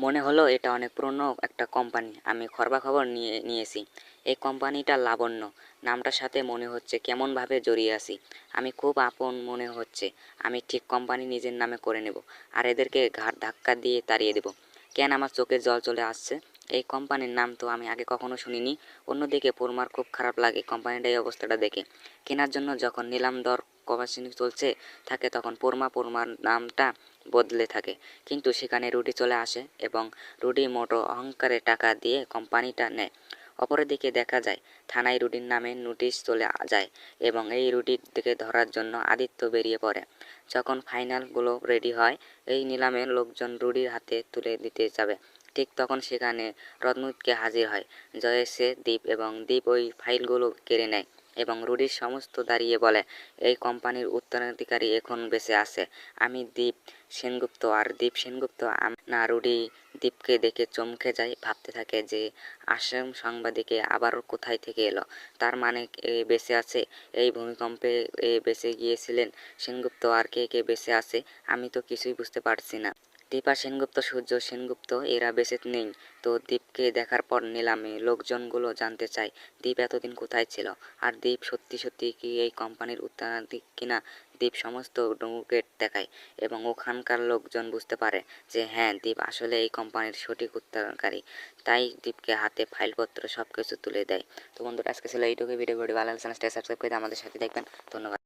মনে হলো এটা অনেক পুরনো একটা কোম্পানি। আমি খরবা খবর নিয়ে, নিয়েছি। এই কোম্পানিটা লাবণ্য। নামটার সাথে মনে হচ্ছে কেমনভাবে জড়িয়ে আছি। আমি খুব আপন মনে হচ্ছে। আমি ঠিক কোম্পানি নিজের নামে করে নেব। আর এদেরকে ঘাট ধাক্কা দিয়ে তাড়িয়ে দেব। কেন আমার চোখে জল চলে আসছে? এই কোম্পানির নাম তো আমি আগে কখনো শুনিনি। অন্যদিকে পরমার খুব খারাপ লাগে কোম্পানিটার এই অবস্থাটা দেখে। কেনার জন্য যখন নিলাম দর কমার্শিয়াল চলছে, থাকে তখন পরমা পরমার নামটা বদলে থাকে। কিন্তু সেখানে রুটি চলে আসে এবং রুটি মোটো অহংকারে টাকা দিয়ে কোম্পানিটা নেয়। অপরদিকে দেখা যায়, থানায় রুটির নামে নোটিশ চলে যায় এবং এই রুটির দিকে ধরার জন্য আদিত্য বেরিয়ে পড়ে। যখন ফাইনালগুলো রেডি হয়, এই নিলামে লোকজন রুডির হাতে তুলে দিতে যাবে। ঠিক তখন সেখানে রত্নুতকে হাজির হয়। জয় জয়েসে দ্বীপ এবং দ্বীপ ওই ফাইলগুলো কেড়ে নেয় এবং রুডির সমস্ত দাঁড়িয়ে বলে, এই কোম্পানির উত্তরাধিকারী এখন বেঁচে আছে। আমি দ্বীপ সেনগুপ্ত আর দ্বীপ সেনগুপ্ত না, রুডি দ্বীপকে দেখে চমকে যায়, ভাবতে থাকে যে আসাম সাংবাদিকে আবার কোথায় থেকে এলো। তার মানে বেঁচে আছে, এই ভূমিকম্পে এ বেঁচে গিয়েছিলেন সেনগুপ্ত, আর কে কে বেঁচে আছে, আমি তো কিছুই বুঝতে পারছি না। দীপা সেনগুপ্ত, সূর্য সেনগুপ্ত, এরা বেঁচে নেই। তো দীপকে দেখার পর নিলামে লোকজনগুলো জানতে চায়, দীপ এতদিন কোথায় ছিল? আর দীপ সত্যি সত্যি কি এই কোম্পানির উত্তরাধিক কিনা? দীপ সমস্ত ডুপ্লিকেট দেখায় এবং ওখানকার লোকজন বুঝতে পারে যে হ্যাঁ দীপ আসলে এই কোম্পানির সঠিক উত্তরাধিকারী তাই দীপকে হাতে ফাইলপত্র সব কিছু তুলে দেয়। তো বন্ধুরা, আজকে ছিল এইটুকু ভিডিও ভিডিও ভালো চ্যানেলটা সাবস্ক্রাইব করে আমাদের সাথে দেখবেন ধন্যবাদ।